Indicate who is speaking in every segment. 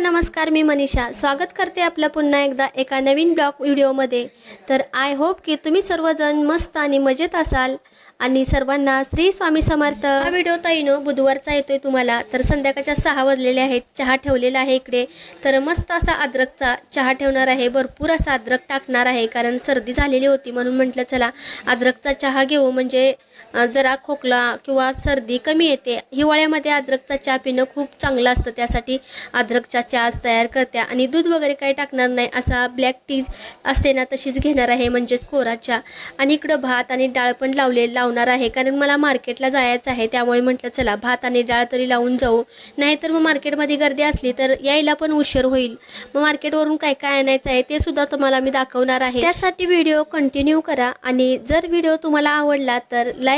Speaker 1: नमस्कार मी मनीषा. स्वागत करते आपलं पुन्हा एकदा एका नवीन ब्लॉग व्हिडिओमध्ये. तर आय होप की तुम्ही सर्वजण मस्त आणि मजेत असाल. आणि सर्वांना श्री स्वामी समर्थ. हा व्हिडिओ ताईनो बुधवारचा येतोय तुम्हाला. तर संध्याकाळच्या सहा वाजलेले आहेत. चहा ठेवलेला आहे इकडे. तर मस्त असा अद्रकचा चहा ठेवणार आहे. भरपूर असा अद्रक टाकणार आहे. कारण सर्दी झालेली होती म्हणून म्हटलं चला अद्रकचा चहा घेऊ. म्हणजे जरा खोकला किंवा सर्दी कमी येते. हिवाळ्यामध्ये अद्रकचा चहा पिणं खूप चांगलं असतं. त्यासाठी अद्रकचा चहा आज तयार करते. आणि दूध वगैरे काही टाकणार नाही असा ब्लॅक टी असते ना तशीच घेणार आहे म्हणजेच कोरा चहा. आणि इकडं भात आणि डाळ पण लावले लावणार आहे. कारण मला मार्केटला जायचं आहे त्यामुळे म्हटलं चला भात आणि डाळ तरी लावून जाऊ. नाहीतर मग मार्केटमध्ये गर्दी असली तर यायला पण उशीर होईल. मग मार्केटवरून काय काय आणायचं आहे ते सुद्धा तुम्हाला मी दाखवणार आहे. त्यासाठी व्हिडिओ कंटिन्यू करा. आणि जर व्हिडिओ तुम्हाला आवडला तर लाईक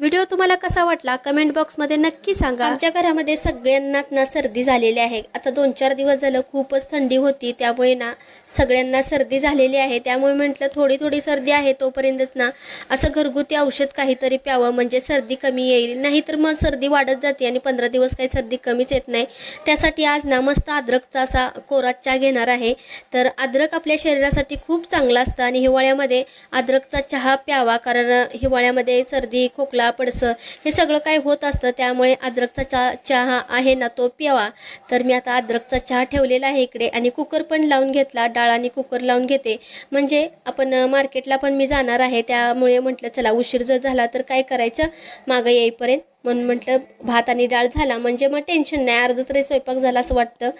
Speaker 1: व्हिडिओ तुम्हाला कसा वाटला कमेंट बॉक्समध्ये नक्की सांगा. आमच्या घरामध्ये सगळ्यांनाच ना सर्दी झालेली आहे. आता दोन चार दिवस झालं खूपच थंडी होती. त्यामुळे ना सगळ्यांना सर्दी झालेली आहे. त्यामुळे म्हटलं थोडी थोडी सर्दी आहे तोपर्यंतच ना असं घरगुती औषध काहीतरी प्यावं. म्हणजे सर्दी कमी येईल. नाहीतर मग सर्दी वाढत जाते आणि पंधरा दिवस काही सर्दी कमीच येत नाही. त्यासाठी आज ना मस्त अद्रकचा असा कोरा चहा घेणार आहे. तर अद्रक आपल्या शरीरासाठी खूप चांगला असतं आणि हिवाळ्यामध्ये अद्रकचा चहा प्यावा. कारण हिवाळ्यामध्ये सर्दी खोकला पडसं. हे सगळं काय होत असतं त्यामुळे अद्रकचा चा चहा आहे ना तो प्यावा. तर मी आता अद्रकचा चहा ठेवलेला आहे इकडे आणि कुकर पण लावून घेतला डाळ आणि कुकर लावून घेते. म्हणजे आपण मार्केटला पण मी जाणार आहे त्यामुळे म्हटलं चला उशीर जर झाला तर काय करायचं? मागं येईपर्यंत म्हणून म्हटलं भात आणि डाळ झाला. म्हणजे मग टेन्शन नाही. अर्ध तरी स्वयंपाक झाला असं वाटतं.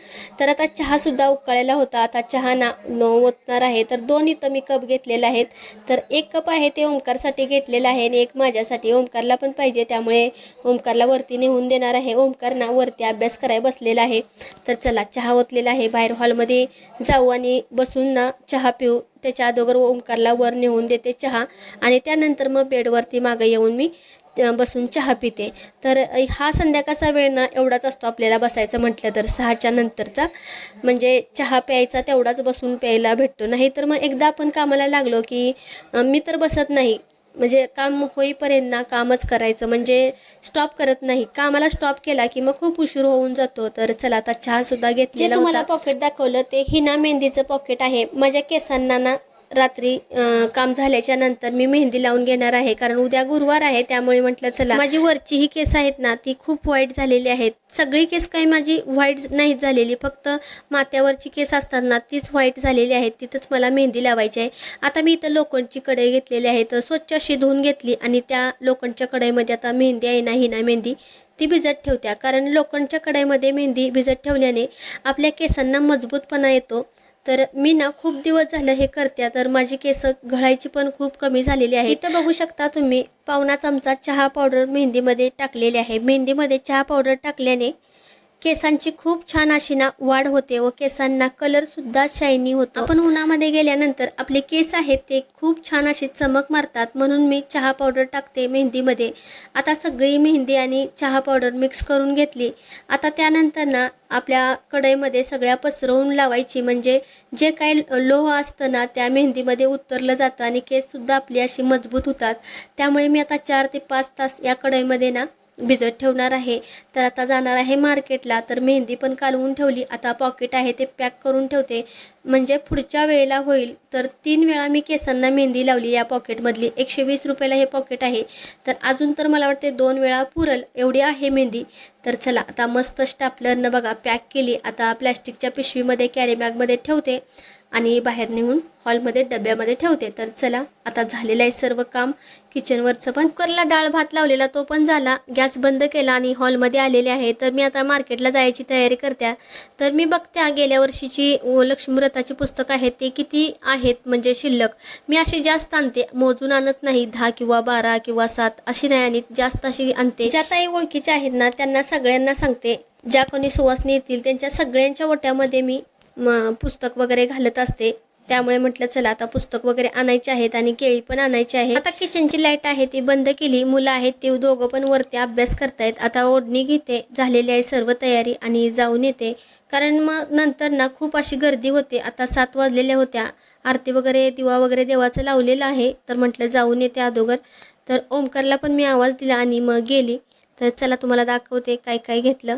Speaker 1: तर आता चहासुद्धा उकळायला होता. आता चहा ना न ओतणार आहे. तर दोन इथं मी कप घेतलेले आहेत. तर एक कप आहे ते ओंकारसाठी घेतलेलं आहे आणि एक माझ्यासाठी. ओमकारला पण पाहिजे. त्यामुळे ओंकारला वरती नेऊन देणार आहे. ओंकार ना वरती अभ्यास करायला बसलेला आहे. तर चला चहा ओतलेला आहे. बाहेर हॉलमध्ये जाऊ आणि बसून ना चहा पिऊ. त्याच्या अगोदर ओंकारला वर नेऊन देते चहा. आणि त्यानंतर मग बेडवरती मागं येऊन मी बसून चहा पिते. तर हा संध्याकाळचा वेळ ना एवढाच असतो आपल्याला बसायचं म्हटलं तर. सहाच्या नंतरचा. म्हणजे चहा प्यायचा तेवढाच बसून प्यायला भेटतो. नाही तर मग एकदा आपण कामाला लागलो की मी तर बसत नाही. म्हणजे काम होईपर्यंत ना कामच करायचं. म्हणजे स्टॉप करत नाही. कामाला स्टॉप केला की मग खूप उशीर होऊन जातो. तर चला आता चहा सुद्धा घेतलेला तुम्हाला पॉकेट दाखवलं ते हिना मेहंदीचं पॉकेट आहे. माझ्या केसांना ना रात्री काम झाल्याच्यानंतर मी मेहंदी लावून घेणार आहे. कारण उद्या गुरुवार आहे त्यामुळे म्हटलं चला. माझी वरची ही केस आहेत ना ती खूप वाईट झालेली आहेत. सगळी केस काही माझी व्हाईट नाहीत झालेली. फक्त माथ्यावरची केस असताना तीच व्हाईट झालेली आहेत. तिथंच मला मेहंदी लावायची आहे. आता मी इथं लोखंडची कढई घेतलेली आहे. तर स्वच्छ अशी धुवून घेतली आणि त्या लोखंडच्या कढईमध्ये आता मेहंदी आहे ना ही ना मेहंदी ती भिजत ठेवत्या. कारण लोखंडच्या कढईमध्ये मेहंदी भिजत ठेवल्याने आपल्या केसांना मजबूतपणा येतो. तर मी ना खूप दिवस झालं हे करते. तर माझी केस घळायची पण खूप कमी झालेली आहे. इथं बघू शकता तुम्ही पावणा चमचा चहा पावडर मेहंदीमध्ये टाकलेली आहे. मेहंदीमध्ये चहा पावडर टाकल्याने केसांची खूप छान अशी ना वाढ होते व केसांना कलर सुद्धा शायनी होतो. आपण उन्हामध्ये गेल्यानंतर आपले केस आहेत ते खूप छान अशी चमक मारतात. म्हणून मी चहा पावडर टाकते मेहंदीमध्ये. आता सगळी मेहंदी आणि चहा पावडर मिक्स करून घेतली. आता त्यानंतर ना आपल्या कढईमध्ये सगळ्या पसरवून लावायची. म्हणजे जे काही लोह असतं ना त्या मेहंदीमध्ये उतरलं जातं आणि केससुद्धा आपली अशी मजबूत होतात. त्यामुळे मी आता चार ते पाच तास या कढईमध्ये ना भिजत ठेवणार आहे. तर आता जाणार आहे मार्केटला. तर मेहंदी पण कालवून ठेवली. आता पॉकेट आहे ते पॅक करून ठेवते. म्हणजे पुढच्या वेळेला होईल. तर तीन वेळा मी केसांना मेहंदी लावली या पॉकेटमधली एकशे वीस रुपयाला हे पॉकेट आहे. तर अजून तर मला वाटते दोन वेळा पुरल एवढी आहे मेहंदी. तर चला आता मस्त स्टापलरनं बघा पॅक केली. आता प्लॅस्टिकच्या पिशवीमध्ये कॅरी बॅगमध्ये ठेवते. आणि बाहेर नेऊन हॉलमध्ये डब्यामध्ये ठेवते. तर चला आता झालेलं आहे सर्व काम. किचनवरचं पण कुकरला डाळ भात लावलेला तो पण झाला. गॅस बंद केला आणि हॉलमध्ये आलेले आहे. तर मी आता मार्केटला जायची तयारी करते. तर मी बघते गेल्या वर्षीची लक्ष्मीव्रताची पुस्तकं आहेत ते किती आहेत? म्हणजे शिल्लक. मी अशी जास्त आणते. मोजून आणत नाही. दहा किंवा बारा किंवा सात अशी नाही आणि जास्त अशी आणते. ज्या ताई ओळखीच्या आहेत ना त्यांना सगळ्यांना सांगते. ज्या कोणी सुवासनी येतील त्यांच्या सगळ्यांच्या ओट्यामध्ये मी म पुस्तक वगैरे घालत असते. त्यामुळे म्हटलं चला आता पुस्तक वगैरे आणायचे आहेत आणि केळी पण आणायची आहे आता किचनची लाइट आहे ती बंद केली. मुलं आहेत ते दोघं पण वरती अभ्यास करतायत. आता ओढणी घेते झालेली आहे सर्व तयारी आणि जाऊन येते. कारण मग नंतर ना खूप अशी गर्दी होते. आता सात वाजलेल्या होत्या. आरती वगैरे दिवा वगैरे देवाचं लावलेलं आहे. तर म्हटलं जाऊन येते अगोदर तर ओमकारला पण मी आवाज दिला आणि मग गेली. तर चला तुम्हाला दाखवते काय काय घेतलं.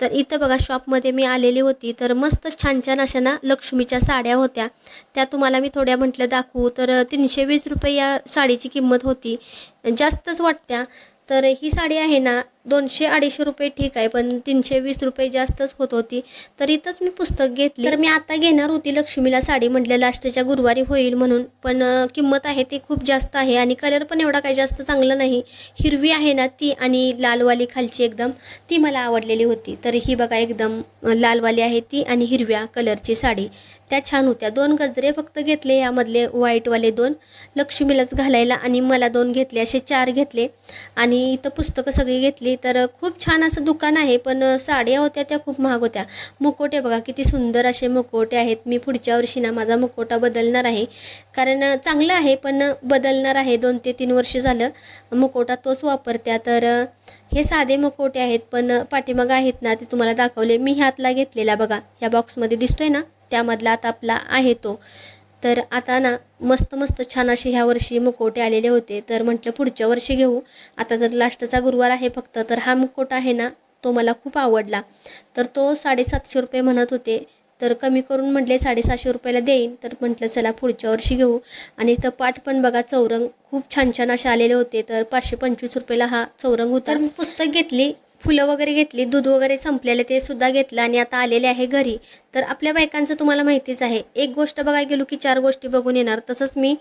Speaker 1: तर इथं बघा शॉपमध्ये मी आलेली होती. तर मस्त छान छान अशा ना लक्ष्मीच्या साड्या होत्या. त्या तुम्हाला मी थोड्या म्हटलं दाखवू. तर तीनशे वीस रुपये या साडीची किंमत होती. जास्तच वाटत्या. तर ही साडी आहे ना दोनशे अडीचशे रुपये ठीक आहे पण तीनशे वीस रुपये जास्तच होत होती. तर इथंच मी पुस्तक घेतली. तर मी आता घेणार होती लक्ष्मीला साडी म्हटलं लास्टच्या गुरुवारी होईल म्हणून. पण किंमत आहे ती खूप जास्त आहे आणि कलर पण एवढा काही जास्त चांगला नाही. हिरवी आहे ना ती आणि लालवाली खालची एकदम ती मला आवडलेली होती. तर ही बघा एकदम लालवाली आहे ती आणि हिरव्या कलरची साडी. त्या छान होत्या. दोन गजरे फक्त घेतले यामधले व्हाईटवाले दोन. लक्ष्मीलाच घालायला आणि मला दोन घेतले असे चार घेतले. आणि इथं पुस्तकं सगळी घेतली. तर खूप छान असं दुकान आहे पण साड्या होत्या त्या खूप महाग होत्या. मुकोटे बघा किती सुंदर असे मुकोटे आहेत. मी पुढच्या वर्षी ना माझा मुकोटा बदलणार आहे. कारण चांगलं आहे पण बदलणार आहे. दोन ते तीन वर्ष झालं मुकोटा तोच वापरत्या. तर हे साधे मुकोटे आहेत पण पाठीमागं आहेत ना ते तुम्हाला दाखवले. मी ह्यातला घेतलेला बघा. ह्या बॉक्समध्ये दिसतोय ना? त्यामधला आता आपला आहे तो. तर आता ना मस्त मस्त छान असे ह्या वर्षी मुकोटे आलेले होते. तर म्हटलं पुढच्या वर्षी घेऊ. आता जर लास्टचा गुरुवार आहे फक्त तर हा मुकोट आहे ना तो मला खूप आवडला. तर तो साडेसातशे रुपये म्हणत होते. तर कमी करून म्हटले साडेसहाशे रुपयाला देईन. तर म्हटलं चला पुढच्या वर्षी घेऊ. आणि इथं पाठ पण बघा चौरंग खूप छान छान असे आलेले होते. तर पाचशे पंचवीस रुपयाला हा चौरंग होता मी पुस्तक घेतली. फुलं वगैरे घेतली दूध वगैरे संपलेलं ते सुद्धा घेतलं आणि आता आलेले आहे घरी. तर आपल्या बायकांचं तुम्हाला माहितीच आहे. एक गोष्ट बघायला गेलो की चार गोष्टी बघून येणार. तसंच मी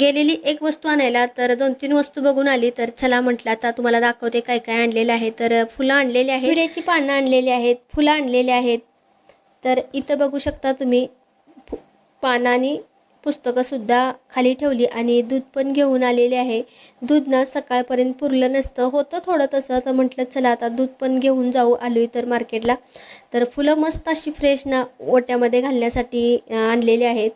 Speaker 1: गेलेली एक वस्तू आणायला तर दोन तीन वस्तू बघून आली. तर चला म्हटलं आता तुम्हाला दाखवते काय काय आणलेलं आहे. तर फुलं आणलेली आहेत. विड्याची पानं आणलेली आहेत फुलं आणलेली आहेत. तर इथं बघू शकता तुम्ही फु- पुस्तकंसुद्धा खाली ठेवली आणि दूध पण घेऊन आलेले आहे. दूध ना सकाळपर्यंत पुरलं नसतं. होतं थोडं तसं. तर म्हटलं चला आता दूध पण घेऊन जाऊ. आलो तर मार्केटला. तर फुलं मस्त अशी फ्रेश ना ओट्यामध्ये घालण्यासाठी आणलेले आणलेली आहेत.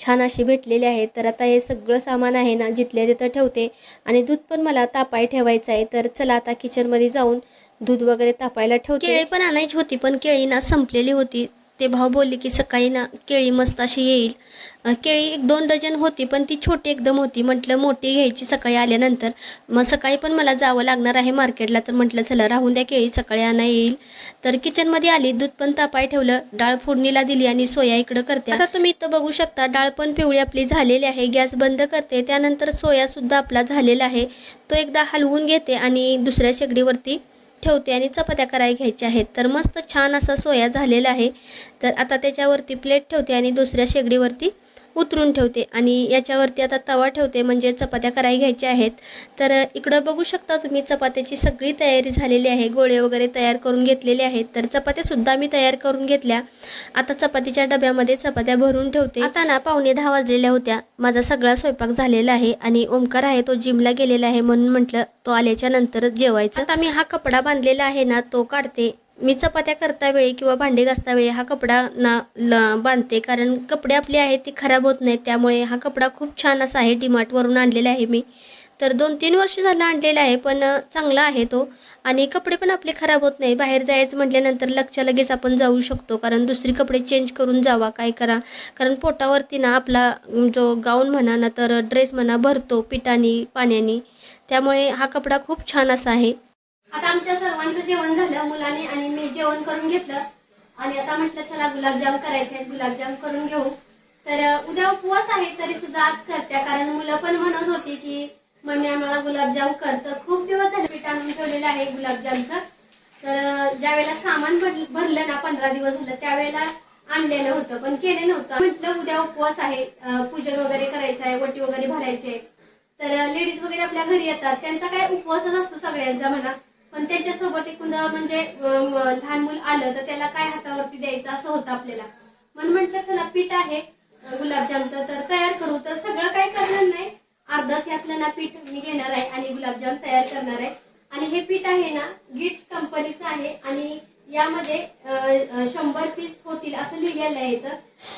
Speaker 1: छान अशी भेटलेली आहेत. तर आता हे सगळं सामान आहे ना जिथल्या तिथं ठेवते. आणि दूध पण मला तापाय ठेवायचं आहे. तर चला आता किचनमध्ये जाऊन दूध वगैरे तापायला ठेवते. केळी पण आणायची होती पण केळी ना संपलेली होती. ते भाऊ बोलले की सकाळी ना केळी मस्त अशी येईल. केळी एक दोन डझन होती पण ती छोटी एकदम होती. म्हटलं मोठी घ्यायची सकाळी आल्यानंतर. मग सकाळी पण मला जावं लागणार आहे मार्केटला. तर म्हटलं चला राहून द्या केळी सकाळी आणा येईल. तर किचनमध्ये आली दूध पण तापाय ठेवलं. डाळ फोडणीला दिली आणि सोया इकडं करते आता तुम्ही इथं बघू शकता डाळ पण पिवळी आपली झालेली आहे. गॅस बंद करते. त्यानंतर सोयासुद्धा आपला झालेला आहे. तो एकदा हलवून घेते आणि दुसऱ्या शेगडीवरती ठेवते आणि चपात्या करायला घ्यायच्या आहेत. तर मस्त छान असा सोया झालेला आहे. तर आता त्याच्यावरती प्लेट ठेवते आणि दुसऱ्या शेगडीवरती उतरून ठेवते आणि याच्यावरती आता तवा ठेवते म्हणजे चपात्या करायला घ्यायच्या आहेत. तर इकडं बघू शकता तुम्ही चपात्याची सगळी तयारी झालेली आहे. गोळे वगैरे तयार करून घेतलेले आहेत. तर चपात्यासुद्धा मी तयार करून घेतल्या. आता चपातीच्या डब्यामध्ये चपात्या भरून ठेवते. आता ना पावणे दहा वाजलेल्या होत्या. माझा सगळा स्वयंपाक झालेला आहे आणि ओमकार आहे तो जिमला गेलेला आहे म्हणून म्हटलं तो आल्याच्या नंतरच जेवायचं. आता मी हा कपडा बांधलेला आहे ना तो काढते. मी चपात्या करता वेळी किंवा भांडे घासता वेळी हा कपडा ना ल बांधते. कारण कपडे आपले आहेत ते खराब होत नाहीत. त्यामुळे हा कपडा खूप छान असा आहे. डिमार्टवरून आणलेला आहे मी. तर दोन तीन वर्ष झालं आणलेला आहे पण चांगला आहे तो. आणि कपडे पण आपले खराब होत नाही बाहेर जायचं म्हटल्यानंतर लक्षात लगेच आपण जाऊ शकतो. कारण दुसरी कपडे चेंज करून जावा काय करा. कारण पोटावरती ना आपला जो गाऊन म्हणा ना तर ड्रेस म्हणा भरतो पिठानी पाण्याने. त्यामुळे हा कपडा खूप छान असा आहे. आता आमच्या सर्वांचं जेवण झालं मुलाने आणि मी जेवण करून घेतलं. आणि आता म्हटलं चला गुलाबजाम करायचे. गुलाबजाम करून घेऊ. तर उद्या उपवास आहे तरी सुद्धा आज करत्या. कारण मुलं पण म्हणत होती की मम्मी आम्हाला गुलाबजाम करतं खूप दिवस झाले पीठ आणून ठेवलेलं आहे गुलाबजामचं. तर ज्या ज्यावेळेला सामान भरलं ना पंधरा दिवस झालं त्यावेळेला आणलेलं होतं. पण केलं नव्हतं. म्हटलं उद्या उपवास आहे. पूजन वगैरे करायचं आहे वटी वगैरे भरायची. आहे तर लेडीज वगैरे आपल्या घरी येतात. त्यांचा काय उपवासच असतो सगळ्यांचा म्हणा. पण त्याच्यासोबत एकूण म्हणजे लहान मूल आलं तर त्याला काय हातावरती द्यायचं असं होतं आपल्याला. म्हणून म्हटलं चला पीठ आहे गुलाबजामचं तर तयार करू. तर सगळं काय करणार नाही. अर्धाच यातलं ना पीठ मी घेणार आहे आणि गुलाबजाम तयार करणार आहे. आणि हे पीठ आहे ना गिट्स कंपनीचं आहे आणि यामध्ये शंभर पीस होतील असं लिहिलेलं आहे तर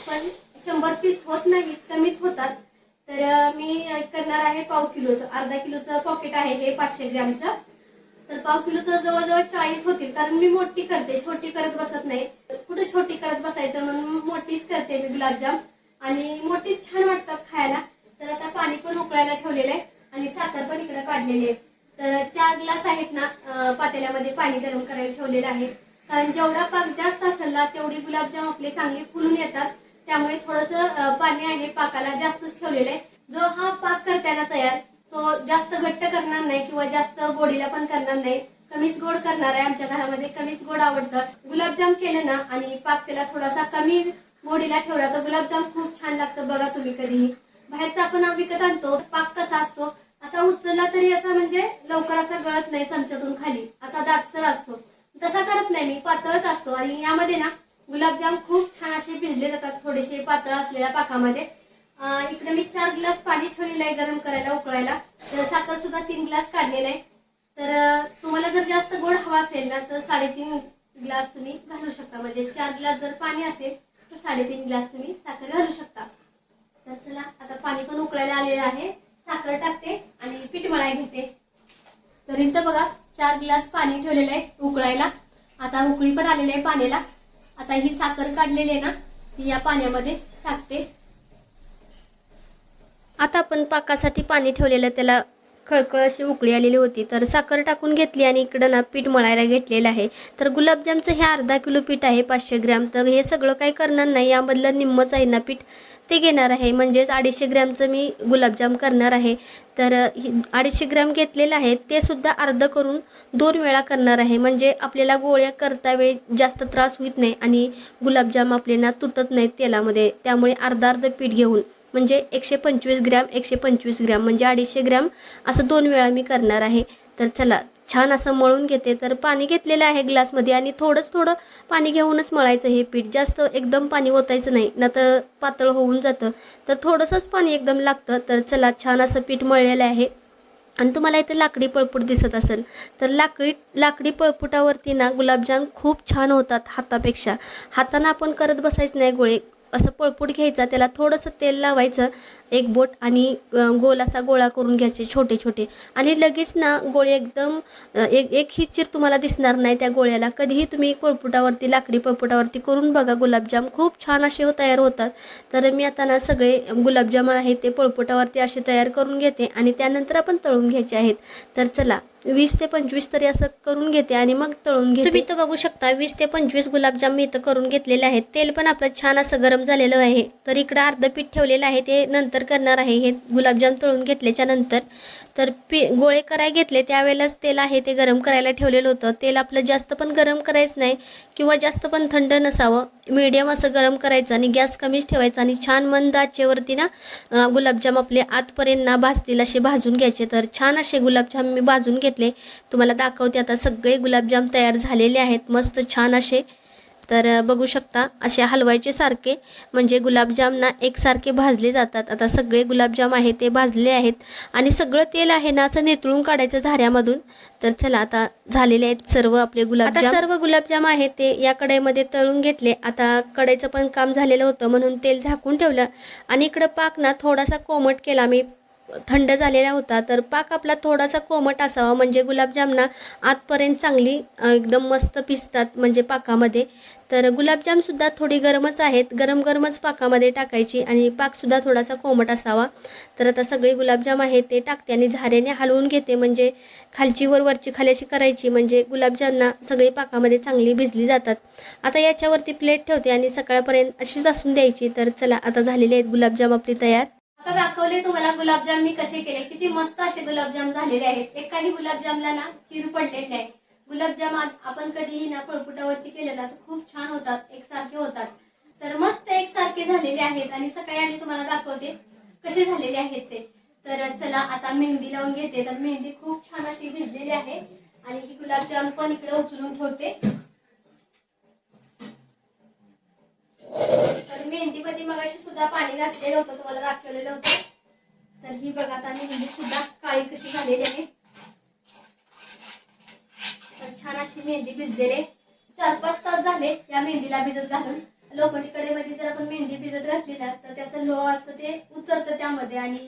Speaker 1: पण शंभर पीस होत नाही कमीच होतात. तर मी करणार आहे पाव किलोचं अर्धा किलोचं पॉकेट आहे हे पाचशे ग्रॅमचं. तर पाव किलोचं जवळजवळ चाळीस होतील कारण मी मोठी करते छोटी करत बसत नाही. कुठे छोटी करत बसायचं म्हणून मोठीच करते मी गुलाबजाम. आणि मोठीच छान वाटतात खायला. तर आता पाणी पण उकळायला ठेवलेलं आहे आणि साखर पण इकडे काढलेली आहे. तर चार ग्लास आहेत ना पातेल्यामध्ये पाणी गरम करायला ठेवलेलं आहे. कारण जेवढा पाक जास्त असेल ना तेवढी गुलाबजाम आपले चांगले फुलून येतात. त्यामुळे थोडस पाणी आहे पाकाला जास्तच ठेवलेलं आहे. जो हा पाक करताना तयार तो जास्त घट्ट करणार नाही किंवा जास्त गोडीला पण करणार नाही. कमीच गोड करणार आहे आमच्या घरामध्ये कमीच गोड आवडतं. गुलाबजाम केलं ना आणि पाक त्याला थोडासा कमी गोडीला ठेवला तर गुलाबजाम खूप छान लागतं बघा तुम्ही कधीही बाहेरचा आपण विकत आणतो पाक कसा असतो असा उचलला तरी असा म्हणजे लवकर असा गळत नाही चमच्यातून खाली. असा दाटसर असतो. तसा करत नाही मी पातळच असतो. आणि यामध्ये ना गुलाबजाम खूप छान असे भिजले जातात थोडेसे पातळ असलेल्या पाकामध्ये. इकडे मी चार ग्लास पाणी ठेवलेलं आहे गरम करायला उकळायला. तर साखर सुद्धा तीन ग्लास काढलेला आहे. तर तुम्हाला जर जास्त गोड हवा असेल ना तर साडेतीन ग्लास तुम्ही घालू शकता. म्हणजे चार ग्लास जर पाणी असेल तर साडेतीन ग्लास तुम्ही साखर घालू शकता. तर चला आता पाणी पण उकळायला आलेलं आहे. साखर टाकते आणि पीठ मळाय घेते. तर इथं बघा चार ग्लास पाणी ठेवलेलं आहे उकळायला. आता उकळी पण आलेली आहे पाण्याला. आता ही साखर काढलेली आहे ना ती या पाण्यामध्ये टाकते. आता आपण पाकासाठी पाणी ठेवलेलं त्याला खळखळ अशी उकळी आलेली होती. तर साखर टाकून घेतली आणि इकडं ना पीठ मळायला घेतलेलं आहे. तर गुलाबजामचं हे अर्धा किलो पीठ आहे पाचशे ग्रॅम. तर हे सगळं काही करणार नाही. यामधलं निम्मच आहे ना पीठ ते घेणार आहे. म्हणजेच अडीचशे ग्रॅमचं मी गुलाबजाम करणार आहे. तर अडीचशे ग्रॅम घेतलेलं आहे. ते सुद्धा अर्ध करून दोन वेळा करणार आहे. म्हणजे आपल्याला गोळ्या करता वेळी जास्त त्रास होत नाही आणि गुलाबजाम आपले ना तुटत नाहीत तेलामध्ये. त्यामुळे अर्धा अर्ध पीठ घेऊन म्हणजे एकशे पंचवीस ग्रॅम एकशे पंचवीस ग्रॅम म्हणजे अडीचशे ग्रॅम असं दोन वेळा मी करणार आहे. तर चला छान असं मळून घेते. तर पाणी घेतलेलं आहे ग्लासमध्ये आणि थोडंच थोडं पाणी घेऊनच मळायचं हे पीठ. जास्त एकदम पाणी ओतायचं नाही ना तर पातळ होऊन जातं. तर थोडंसंच पाणी एकदम लागतं. तर चला छान असं पीठ मळलेलं आहे. आणि तुम्हाला इथे लाकडी पळपूट दिसत असेल. तर लाकडी लाकडी पळपुटावरती ना गुलाबजाम खूप छान होतात हातापेक्षा. हातानं आपण करत बसायचं नाही गोळे. असं पळपूट घ्यायचा त्याला थोडंसं तेल लावायचं एक बोट आणि गोल असा गोळा करून घ्यायचे छोटे छोटे. आणि लगेच ना गोळे एकदम एक एक ही चिर तुम्हाला दिसणार नाही त्या गोळ्याला. कधीही तुम्ही पळपुटावरती लाकडी पळपुटावरती करून बघा गुलाबजाम खूप छान असे हो तयार होतात. तर मी आता ना सगळे गुलाबजाम आहेत ते पळपुटावरती असे तयार करून घेते आणि त्यानंतर आपण तळून घ्यायचे आहेत. तर चला वीस ते पंचवीस तरी असं करून घेते आणि मग तळून घेते. तुम्ही तर बघू शकता वीस ते पंचवीस गुलाबजाम मी इथं करून घेतलेले आहेत. तेल पण आपलं छान असं गरम झालेलं आहे. तर इकडं अर्धं पीठ ठेवलेलं आहे ते नंतर करणार आहे. हे गुलाबजाम तळून घेतल्याच्या नंतर तर पी गोळे कराय घेतले त्यावेळेलाच तेल आहे ते गरम करायला ठेवलेलं होतं. तेल आपलं जास्त पण गरम करायचं नाही किंवा जास्त पण थंड नसावं. मीडियम असं गरम करायचं आणि गॅस कमीच ठेवायचा आणि छान मंद आचेवरती ना गुलाबजाम आपले आतपर्यंत ना भाजतील असे भाजून घ्यायचे. तर छान असे गुलाबजाम मी भाजून घेते घेतले. तुम्हाला दाखवते आता सगळे गुलाबजाम तयार झालेले आहेत. मस्त छान असे. तर बघू शकता असे हलवायचे सारखे. म्हणजे गुलाबजाम ना एकसारखे भाजले जातात. आता सगळे गुलाबजाम आहे ते भाजले आहेत. आणि सगळं तेल आहे ना असं नेतळून काढायचं झाऱ्यामधून. तर चला आता झालेले आहेत सर्व आपले गुलाबजाम. आता सर्व गुलाबजाम आहेत ते या कढईमध्ये तळून घेतले. आता कढईचं पण काम झालेलं होतं म्हणून तेल झाकून ठेवलं. आणि इकडं पाक ना थोडासा कोमट केला. मी थंड झालेला होता तर पाक आपला थोडासा कोमट असावा. म्हणजे गुलाबजामना आतपर्यंत चांगली एकदम मस्त पिसतात म्हणजे पाकामध्ये. तर गुलाबजामसुद्धा थोडी गरमच आहेत. गरम गरमच पाकामध्ये टाकायची आणि पाकसुद्धा थोडासा कोमट असावा. तर आता सगळे गुलाबजाम आहे ते टाकते आणि झाऱ्याने हलवून घेते. म्हणजे खालची वर वरची खाल्याची करायची. म्हणजे गुलाबजामना सगळी पाकामध्ये चांगली भिजली जातात. आता याच्यावरती प्लेट ठेवते आणि सकाळपर्यंत अशीच असून द्यायची. तर चला आता झालेले आहेत गुलाबजाम आपली तयार. आता दाखवले तुम्हाला गुलाबजाम मी कसे केले. किती मस्त असे गुलाबजाम झालेले आहेत. एकाही गुलाबजामला ना चिर पडलेले आहे गुलाबजाम आपण कधीही ना पळपुटावरती केले ना तर खूप छान होतात एकसारखे होतात. तर मस्त एकसारखे झालेले आहेत आणि सकाळी आणि तुम्हाला दाखवते कसे झालेले आहेत ते. तर चला आता मेहंदी लावून घेते. तर मेहंदी खूप छान अशी भिजलेली आहे. आणि ही गुलाबजाम पण इकडे उचलून ठेवते. मेहंदीमध्ये मगाशी सुद्धा पाणी घातलेलं होतं तुम्हाला दाखवलेलं होतं. तर ही बघा आता मेहंदी सुद्धा काळी कशी झालेली आहे. तर छान अशी मेहंदी भिजलेले चार पाच तास झाले या मेहंदीला भिजत घालून. लोखंडी कडेमध्ये जर आपण मेहंदी भिजत घातली ना तर त्याचं लोह असतं ते उतरतं त्यामध्ये आणि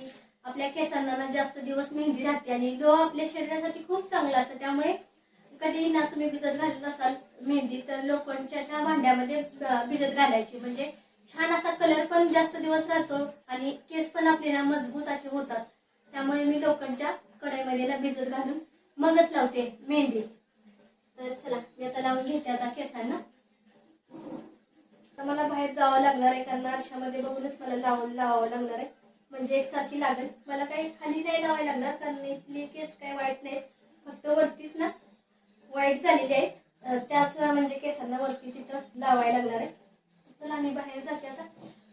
Speaker 1: आपल्या केसांना ना जास्त दिवस मेहंदी राहते आणि लोह आपल्या शरीरासाठी खूप चांगलं असतं. त्यामुळे कधीही ना तुम्ही भिजत घालत असाल मेहंदी तर लोखंडच्या अशा भांड्यामध्ये भिजत घालायची. म्हणजे छान असा कलर पण जास्त दिवस राहतो आणि केस पण आपले ना मजबूत असे होतात. त्यामुळे मी लोखंडच्या कढईमध्ये ना भिजत घालून मगच लावते मेहंदी.
Speaker 2: तर चला मी आता लावून घेते आता केसांना. तर मला बाहेर जावं लागणार आहे कारण आरशामध्ये बघूनच मला लावून लावावं लागणार आहे. म्हणजे एकसारखी लागेल. मला काही खाली नाही लावायला लागणार कारण इथले केस काय वाईट नाहीत फक्त वरतीच ना वाईट झालेली आहेत अं, त्याच म्हणजे केसांना वरतीच इथं लावायला लागणार आहे चला मी बाहेर जाते आता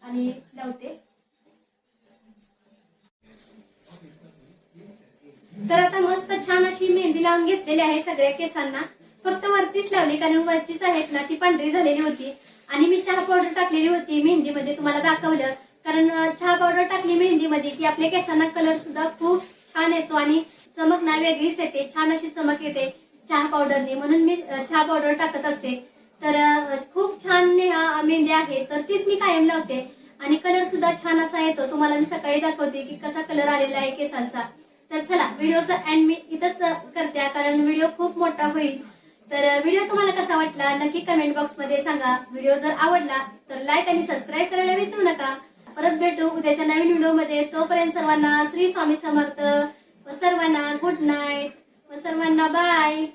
Speaker 2: आणि लावते तर आता मस्त छान अशी मेहंदी लावून घेतलेले आहे सगळ्या केसांना. फक्त वरतीच लावली कारण वरचीच आहेत ना ती पांढरी झालेली होती. आणि मी चहा पावडर टाकलेली होती मेहंदीमध्ये तुम्हाला दाखवलं. कारण चहा पावडर टाकली मेहंदीमध्ये की आपल्या केसांना कलर सुद्धा खूप छान येतो आणि चमक ना वेगळीच येते. छान अशी चमक येते चहा पावडरने. म्हणून मी चहा पावडर टाकत असते. तर खूप छान मेहंदी आहे. तर तीच मी कायम लावते. आणि कलर सुद्धा छान असा येतो. तुम्हाला मी सकाळी दाखवते की कसा कलर आलेला आहे केसांचा. तर चला व्हिडिओचा एंड मी इथंच करते. कारण व्हिडिओ खूप मोठा होईल. तर व्हिडिओ तुम्हाला कसा वाटला नक्की कमेंट बॉक्समध्ये सांगा. व्हिडिओ जर आवडला तर लाईक आणि सबस्क्राईब करायला विसरू नका. परत भेटू उद्याच्या नवीन व्हिडिओमध्ये. तोपर्यंत सर्वांना श्री स्वामी समर्थ. व सर्वांना गुड नाईट व सर्वांना बाय